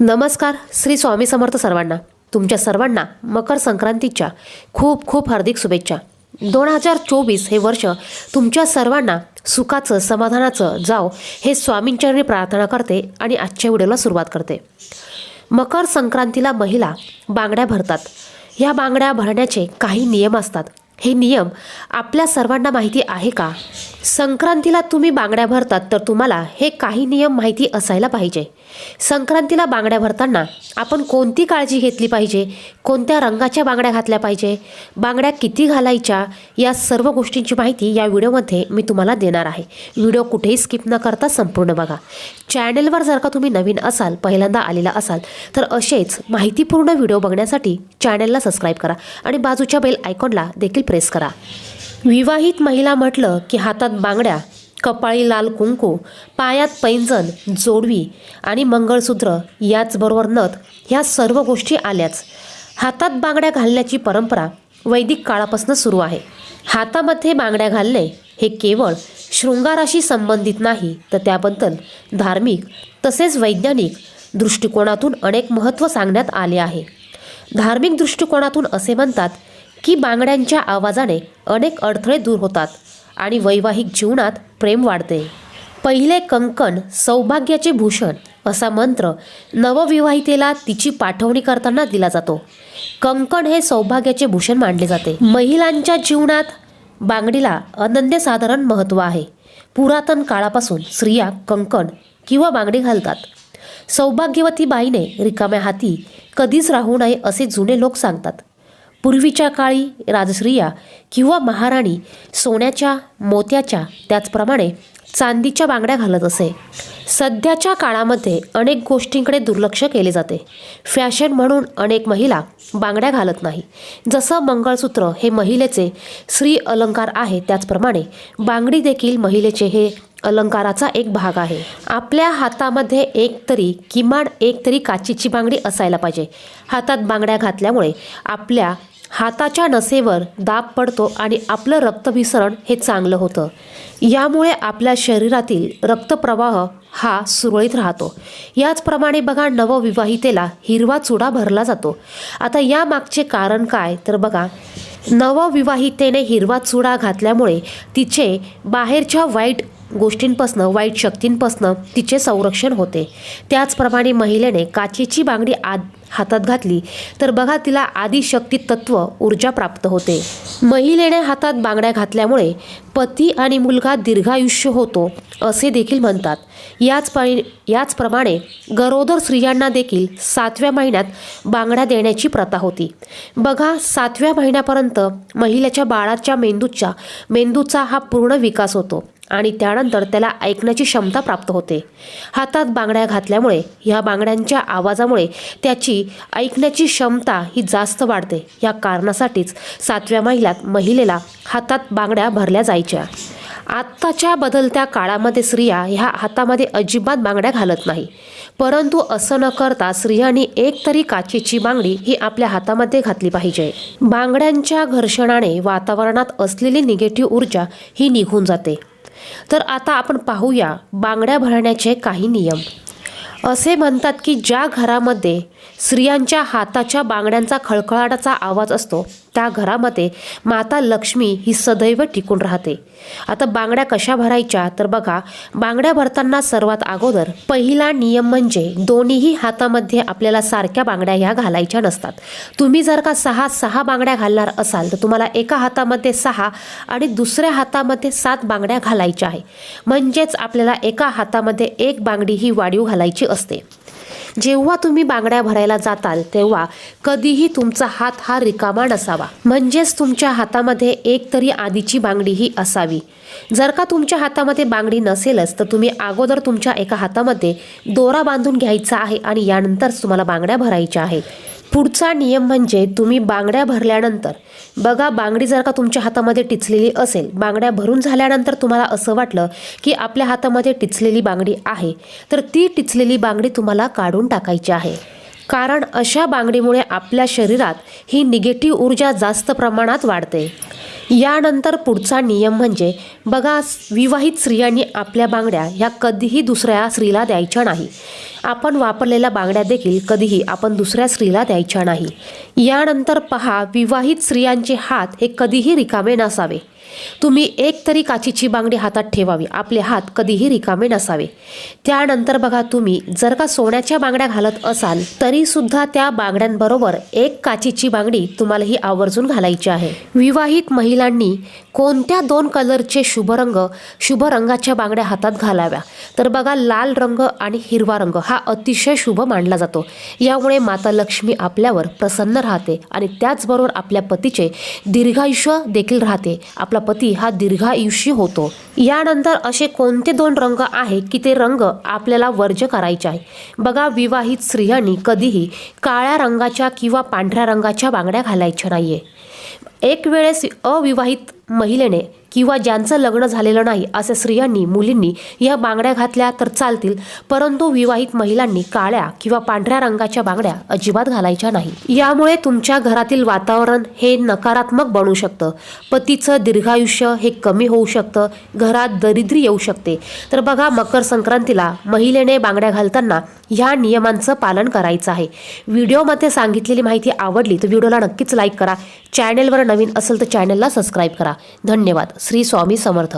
नमस्कार श्री स्वामी समर्थ सर्वांना. तुमच्या सर्वांना मकर संक्रांतीच्या खूप खूप हार्दिक शुभेच्छा. दोन हजार चोवीस हे वर्ष तुमच्या सर्वांना सुखाचं समाधानाचं जाव हे स्वामींच्या प्रार्थना करते आणि आजच्या व्हिडिओला सुरुवात करते. मकर संक्रांतीला महिला बांगड्या भरतात. ह्या बांगड्या भरण्याचे काही नियम असतात. हे नियम आपल्या सर्वांना माहिती आहे का? संक्रांतीला तुम्ही बांगड्या भरतात तर तुम्हाला हे काही नियम माहिती असायला पाहिजे. संक्रांतीला बांगड्या भरताना आपण कोणती काळजी घेतली पाहिजे? कोणत्या रंगाच्या बांगड्या घातल्या पाहिजे? बांगड्या किती घालायच्या? या सर्व गोष्टींची माहिती या व्हिडिओमध्ये मी तुम्हाला देणार आहे. व्हिडिओ कुठेही स्किप न करता संपूर्ण बघा. चॅनेलवर जर का तुम्ही नवीन असाल पहिल्यांदा आलेला असाल तर असेच माहितीपूर्ण व्हिडिओ बघण्यासाठी चॅनेलला सबस्क्राईब करा आणि बाजूच्या बेल आयकॉनला देखील प्रेस करा. विवाहित महिला म्हटलं की हातात बांगड्या कपाळी लाल कुंकू पायात पैंजण जोडवी आणि मंगळसूत्र याचबरोबर नथ ह्या सर्व गोष्टी आल्याच. हातात बांगड्या घालण्याची परंपरा वैदिक काळापासून सुरू आहे. हातामध्ये बांगड्या घालणे हे केवळ शृंगाराशी संबंधित नाही तर त्याबद्दल धार्मिक तसेच वैज्ञानिक दृष्टिकोनातून अनेक महत्त्व सांगण्यात आले आहे. धार्मिक दृष्टिकोनातून असे म्हणतात की बांगड्यांच्या आवाजाने अनेक अडथळे दूर होतात. आणि वैवाहिक जीवनात प्रेम वाढते. पहिले कंकण सौभाग्याचे भूषण असा मंत्र नवविवाहितेला तिची पाठवणी करताना दिला जातो. कंकण हे सौभाग्याचे भूषण मानले जाते. महिलांच्या जीवनात बांगडीला अनन्यसाधारण महत्त्व आहे. पुरातन काळापासून स्त्रिया कंकण किंवा बांगडी घालतात. सौभाग्यवती बाईने रिकाम्या हाती कधीच राहू नये असे जुने लोक सांगतात. पूर्वीच्या काळी राजस्त्रिया किंवा महाराणी सोन्याच्या मोत्याच्या त्याचप्रमाणे चांदीच्या बांगड्या घालत असे. सध्याच्या काळामध्ये अनेक गोष्टींकडे दुर्लक्ष केले जाते. फॅशन म्हणून अनेक महिला बांगड्या घालत नाही. जसं मंगळसूत्र हे महिलेचे स्त्री अलंकार आहे त्याचप्रमाणे बांगडी देखील महिलेचे हे अलंकाराचा एक भाग आहे. आपल्या हातामध्ये एक तरी किमान एक तरी काचीची बांगडी असायला पाहिजे. हातात बांगड्या घातल्यामुळे आपल्या हाताच्या नसेवर दाब पडतो आणि आपलं रक्तभिसरण हे चांगलं होतं. यामुळे आपल्या शरीरातील रक्तप्रवाह हा सुरळीत राहतो. याचप्रमाणे बघा नवविवाहितेला हिरवा चुडा भरला जातो. आता यामागचे कारण काय? तर बघा नवविवाहितेने हिरवा चुडा घातल्यामुळे तिचे बाहेरच्या वाईट गोष्टींपासनं वाईट शक्तींपासनं तिचे संरक्षण होते. त्याचप्रमाणे महिलेने काचेची बांगडी आद हातात घातली तर बघा तिला आदिशक्ती तत्व ऊर्जा प्राप्त होते. महिलेने हातात बांगड्या घातल्यामुळे पती आणि मुलगा दीर्घायुष्य होतो असे देखील म्हणतात. याच याचप्रमाणे गरोदर स्त्रियांना देखील सातव्या महिन्यात बांगड्या देण्याची प्रथा होती. बघा सातव्या महिन्यापर्यंत महिलेच्या बाळाच्या मेंदूच्या मेंदूचा हा पूर्ण विकास होतो. आणि त्यानंतर त्याला ऐकण्याची क्षमता प्राप्त होते. हातात बांगड्या घातल्यामुळे ह्या बांगड्यांच्या आवाजामुळे त्याची ऐकण्याची क्षमता ही जास्त वाढते. या कारणासाठीच सातव्या महिन्यात महिलेला हातात बांगड्या भरल्या जायच्या. आत्ताच्या बदलत्या काळामध्ये स्त्रिया ह्या हातामध्ये अजिबात बांगड्या घालत नाही. परंतु असं न करता स्त्रियांनी एक तरी काचेची बांगडी ही आपल्या हातामध्ये घातली पाहिजे. बांगड्यांच्या घर्षणाने वातावरणात असलेली निगेटिव्ह ऊर्जा ही निघून जाते. तर आता आपण पाहूया बांगड्या भरण्याचे काही नियम. असे म्हणतात की ज्या घरामध्ये स्त्रियांच्या हाताच्या बांगड्यांचा खळखळाटाचा आवाज असतो त्या घरामध्ये माता लक्ष्मी ही सदैव टिकून राहते. आता बांगड्या कशा भरायच्या? तर बघा बांगड्या भरताना सर्वात अगोदर पहिला नियम म्हणजे दोन्हीही हातामध्ये आपल्याला सारख्या बांगड्या ह्या घालायच्या नसतात. तुम्ही जर का सहा सहा बांगड्या घालणार असाल तर तुम्हाला एका हातामध्ये सहा आणि दुसऱ्या हातामध्ये सात बांगड्या घालायच्या आहे. म्हणजेच आपल्याला एका हातामध्ये एक बांगडी ही वाढीव घालायची असते. जेव्हा तुम्ही बांगड्या भरायला जाताल तेव्हा कधीही तुमचा हात हा रिकामा नसावा. म्हणजेच तुमच्या हातामध्ये एक तरी आधीची बांगडी ही असावी. जर का तुमच्या हातामध्ये बांगडी नसेलच तर तुम्ही अगोदर तुमच्या एका हातामध्ये दोरा बांधून घ्यायचा आहे आणि यानंतरच तुम्हाला बांगड्या भरायच्या आहेत. पुढचा नियम म्हणजे तुम्ही बांगड्या भरल्यानंतर बघा बांगडी जर का तुमच्या हातामध्ये टिचलेली असेल बांगड्या भरून झाल्यानंतर तुम्हाला असं वाटलं की आपल्या हातामध्ये टिचलेली बांगडी आहे तर ती टिचलेली बांगडी तुम्हाला काढून टाकायची आहे. कारण अशा बांगडीमुळे आपल्या शरीरात ही निगेटिव्ह ऊर्जा जास्त प्रमाणात वाढते. यानंतर पुढचा नियम म्हणजे बघा विवाहित स्त्रियांनी आपल्या बांगड्या ह्या कधीही दुसऱ्या स्त्रीला द्यायच्या नाही. आपण वापरलेल्या बांगड्या देखील कधीही आपण दुसऱ्या स्त्रीला द्यायच्या नाही. यानंतर पहा विवाहित स्त्रियांचे हात हे कधीही रिकामे नसावे. तुम्ही एक तरी काचीची बांगडी हातात ठेवावी. आपले हात कधीही रिकामे नसावे. त्यानंतर बघा तुम्ही जर का सोन्याच्या बांगड्या घालत असाल तरी सुद्धा त्या बांगड्यांबरोबर एक काचीची बांगडी तुम्हाला ही आवर्जून घालायची आहे. विवाहित महिलांनी कोणत्या दोन कलरचे शुभ रंग शुभ रंगाच्या बांगड्या हातात घालाव्या? तर बघा लाल रंग आणि हिरवा रंग हा अतिशय शुभ मानला जातो. यामुळे माता लक्ष्मी आपल्यावर प्रसन्न राहते आणि त्याचबरोबर आपल्या पतीचे दीर्घायुष्य देखील राहते. आपला पती हा दीर्घायुष्य होतो. यानंतर असे कोणते दोन रंग आहे की ते रंग आपल्याला वर्ज करायचे आहे? बघा विवाहित स्त्रियांनी कधीही काळ्या रंगाच्या किंवा पांढऱ्या रंगाच्या बांगड्या घालायच्या नाहीये. एक वेळेस अविवाहित महिलेने किंवा ज्यांचं लग्न झालेलं नाही अशा स्त्रियांनी मुलींनी या बांगड्या घातल्या तर चालतील परंतु विवाहित महिलांनी काळ्या किंवा पांढऱ्या रंगाच्या बांगड्या अजिबात घालायच्या नाही. यामुळे तुमच्या घरातील वातावरण हे नकारात्मक बनू शकतं. पतीचं दीर्घायुष्य हे कमी होऊ शकतं घरात दरिद्री येऊ शकते. तर बघा मकर संक्रांतीला महिलेने बांगड्या घालताना ह्या नियमांचं पालन करायचं आहे. व्हिडिओमध्ये सांगितलेली माहिती आवडली तर व्हिडिओला नक्कीच लाईक करा. चॅनेलवर नवीन असेल तर चॅनलला सबस्क्राईब करा. धन्यवाद. श्री स्वामी समर्थ.